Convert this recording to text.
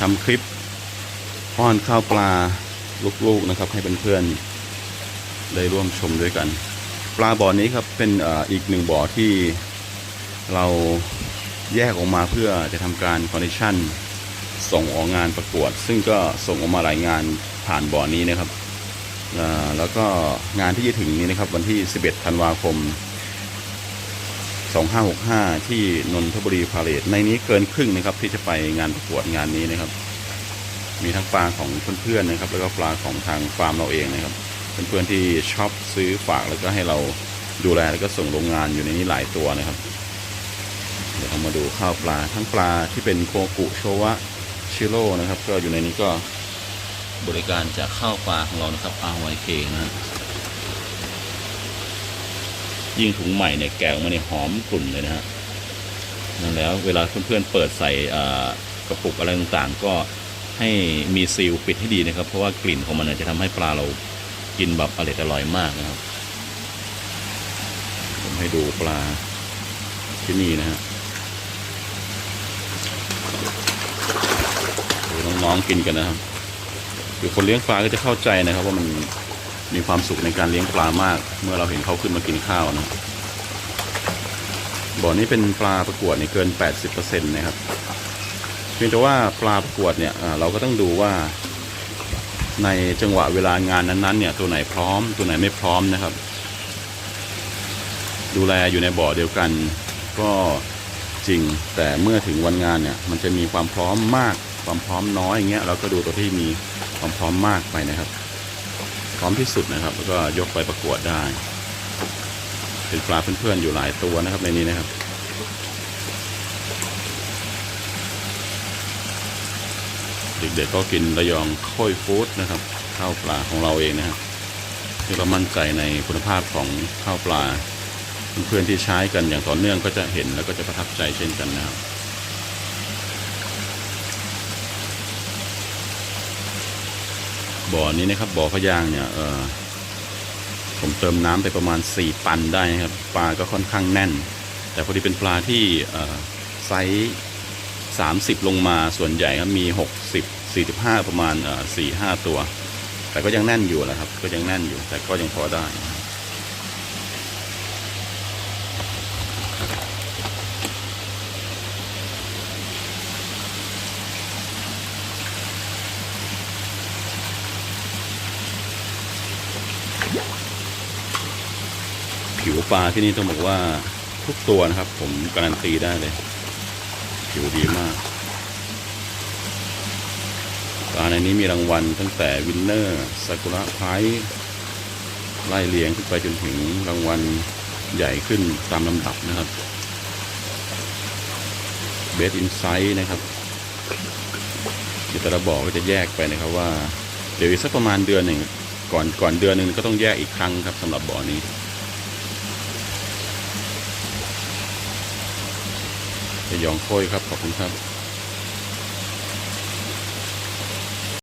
ทำคลิปป้อนข้าวปลาลูกๆนะครับ ให้เพื่อนๆได้ร่วมชมด้วยกัน ปลาบ่อนี้ครับเป็นออีกหนึ่งบ่อที่เราแยกออกมาเพื่อจะทำการคอนดิชั่นส่งออกงานประกวด ซึ่งก็ส่งออกมาหลายงานผ่านบ่อนี้นะครับแล้วก็งานที่จะถึงนี้นะครับวันที่ 11 ธันวาคม 2565 ที่นนทบุรีพาเลทในนี้เกินครึ่งนะครับ ที่จะไปงานประกวดงานนี้นะครับ มีทั้งปลาของเพื่อนๆนะครับ แล้วก็ปลาของทางฟาร์มเราเองนะครับเพื่อนๆที่ชอบซื้อฝากแล้วก็ให้เราดูแลแล้วก็ส่งโรงงานอยู่ในนี้หลายตัวนะครับ เดี๋ยวเรามาดูข้าวปลาทั้งปลาที่เป็นโคกุโชวะชิโร่นะครับ ก็อยู่ในนี้ก็บริการจากข้าวปลาของเรานะครับ RYK นะฮะ ยิ่งถุงใหม่เนี่ยแกะออกมาเนี่ยหอมกลุ่นเลยนะฮะนั่นแล้วเวลาเพื่อนๆเปิดใส่กระปุกอะไรต่างๆ ก็ให้มีซีลปิดให้ดีนะครับ เพราะว่ากลิ่นของมันเนี่ยจะทำให้ปลาเรากินแบบอร่อยอร่อยมากนะครับ ผมให้ดูปลาที่นี่นะฮะน้องๆกินกันนะครับคือคนเลี้ยงปลาก็จะเข้าใจนะครับว่ามัน มีความสุขในการเลี้ยงปลามาก เมื่อเราเห็นเขาขึ้นมากินข้าวนะบ่อนี้เป็นปลาประกวดนี่เกิน 80%นะครับเพียงแต่ว่าปลาประกวดเนี่ยเราก็ต้องดูว่า ในจังหวะเวลางานนั้นๆเนี่ยตัวไหนพร้อม ตัวไหนไม่พร้อมนะครับ ดูแลอยู่ในบ่อเดียวกัน ก็จริงแต่เมื่อถึงวันงานเนี่ย มันจะมีความพร้อมมาก ความพร้อมน้อยอย่างเงี้ยเราก็ดูตัวที่มีความพร้อมมากไปนะครับ พร้อมที่สุดนะครับ แล้วก็ยกไปประกวดได้ เป็นปลาเพื่อนๆอยู่หลายตัวนะครับในนี้นะครับเด็กๆก็กินระยองค่อยฟู้ดนะครับ ข้าวปลาของเราเองนะครับที่เรามั่นใจในคุณภาพของข้าวปลา เพื่อนๆที่ใช้กันอย่างต่อเนื่องก็จะเห็นแล้วก็จะประทับใจเช่นกันนะครับ บ่อนี้นะครับบ่อพะยางเนี่ยเออผมเติมน้ำไปประมาณ 4 ปันได้นะครับปลาก็ค่อนข้างแน่น แต่พอดีเป็นปลาที่เออไซส์30 ลงมาส่วนใหญ่ครับมี 60 45 ประมาณเอ่อ4 5 ตัว แต่ก็ยังแน่นอยู่นะครับ ก็ยังแน่นอยู่แต่ก็ยังพอได้ ผิวปลาที่นี่ต้องบอกว่าทุกตัวนะครับ ผมการันตีได้เลย ผิวดีมากปลาในนี้มีรางวัลตั้งแต่วินเนอร์ซากุระไพร์ไล่เลียงขึ้นไปจนถึงรางวัลใหญ่ขึ้นตามลำดับนะครับเบสอินไซ h ์นะครับเดี๋ยวแต่ละบอกก็จะแยกไปนะครับว่า เดี๋ยวอีกสักประมาณเดือนหนึ่ง ก่อนก่อนเดือนหนึ่งก็ต้องแยกอีกครั้งครับสำหรับบ่อนี้ จะยองโค้ยครับ ขอบคุณครับ